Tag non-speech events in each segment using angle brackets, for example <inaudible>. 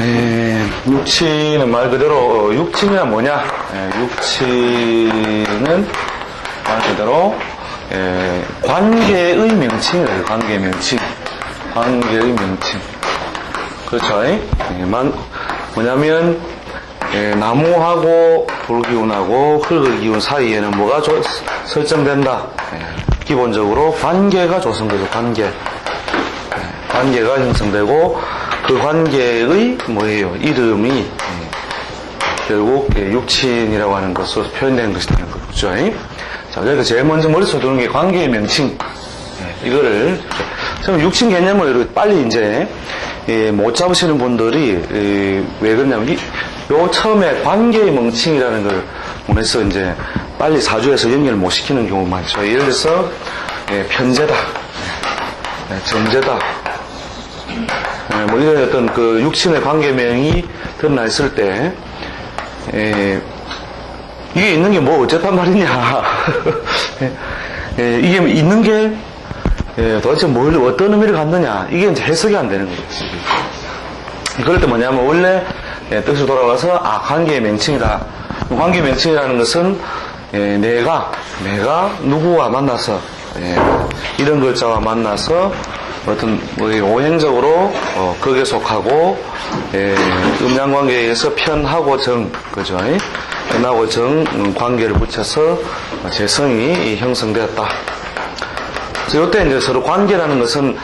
에, 육치는 말 그대로 어, 육친이란 뭐냐? 에, 육치는 말 그대로 에, 관계의 명칭이에요. 관계의 명칭. 관계의 명칭. 그렇죠? 에, 만, 뭐냐면 에, 나무하고 불기운하고 흙의 기운 사이에는 뭐가 조- 설정된다. 에, 기본적으로 관계가 조성되죠. 관계. 관계가 형성되고 그 관계의 뭐예요 이름이 예, 결국 예, 육친이라고 하는 것으로 표현되는 것이라는 거죠. 자, 그러니까 제일 먼저 머릿속에 드는 게 관계의 명칭. 예, 이거를 좀 육친 개념을 이렇게 빨리 이제 예, 못 잡으시는 분들이 예, 왜 그러냐면 이- 요 처음에 관계의 명칭이라는 걸 원해서 이제 빨리 사주에서 연결 못 시키는 경우 많죠. 예를 들어서 예, 편제다, 예, 정제다, 예, 뭐 이런 어떤 그 육친의 관계명이 드러나 있을 때, 예, 이게 있는 게 뭐 어쨌단 말이냐. <laughs> 예, 예, 이게 있는 게, 예, 도대체 뭘, 어떤 의미를 갖느냐. 이게 이제 해석이 안 되는 거죠. 그럴 때 뭐냐면 원래 예, 뜻으로 돌아가서 아 관계의 명칭이다. 관계의 명칭이라는 것은 예, 내가 내가 누구와 만나서 예, 이런 글자와 만나서 어떤 뭐 오행적으로 어, 극에 속하고 예, 음양 관계에 의해서 편하고 정 그죠? 예? 편하고 정 음, 관계를 붙여서 재성이 형성되었다. 이때 이제 서로 관계라는 것은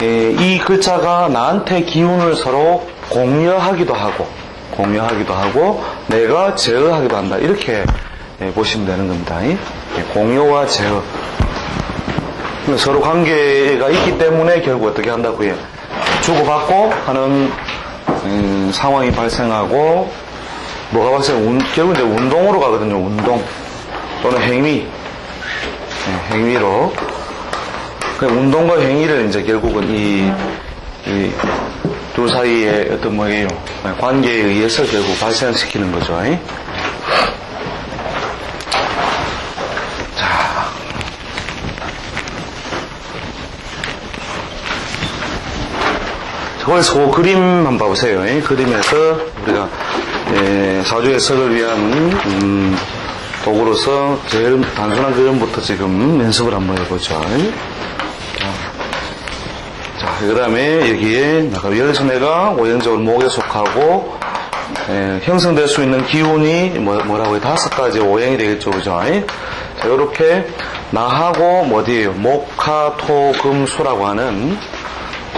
에, 이 글자가 나한테 기운을 서로 공유하기도 하고 공유하기도 하고 내가 제어하기도 한다 이렇게 에, 보시면 되는 겁니다. 이? 예, 공유와 제어 서로 관계가 있기 때문에 결국 어떻게 한다고요? 주고받고 하는 음, 상황이 발생하고 뭐가 발생? 운, 결국 이제 운동으로 가거든요. 운동 또는 행위 예, 행위로 그 운동과 행위를 이제 결국은 이, 이, 둘 사이의 어떤 뭐예요? 관계에 의해서 결국 발생시키는 거죠. 이? 거기서 그 그림 한번 봐보세요. 이 그림에서 우리가 예, 사주 해석을 위한 음, 도구로서 제일 단순한 그림부터 지금 연습을 한번 해보죠. 자, 그 다음에 여기에 열선해가 오행적으로 목에 속하고 예, 형성될 수 있는 기운이 뭐, 뭐라고 해 다섯 가지 오행이 되겠죠, 그죠? 자, 이렇게 나하고 뭐 어디에요? 목 화, 토, 금, 수라고 하는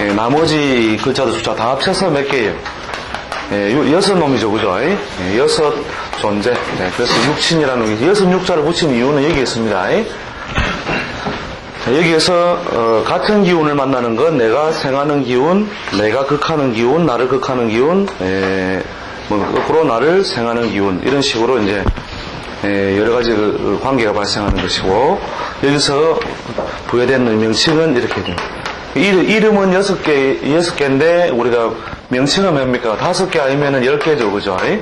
예, 나머지 글자들 숫자 다 합쳐서 몇 개예요? 예, 요- 여섯 놈이죠, 그죠? 예, 여섯 존재. 네, 그래서 육친이라는 게 여섯 육자를 붙인 이유는 여기 있습니다. 예. 자, 여기에서 어, 같은 기운을 만나는 건 내가 생하는 기운, 내가 극하는 기운, 나를 극하는 기운, 에, 뭐 거꾸로 나를 생하는 기운 이런 식으로 이제 에, 여러 가지 그 관계가 발생하는 것이고 여기서 부여된 명칭은 이렇게. 이름, 이름은 여섯 개 여섯 개인데 우리가 명칭은 뭡니까? 다섯 개 아니면은 열 개죠, 그죠? 예?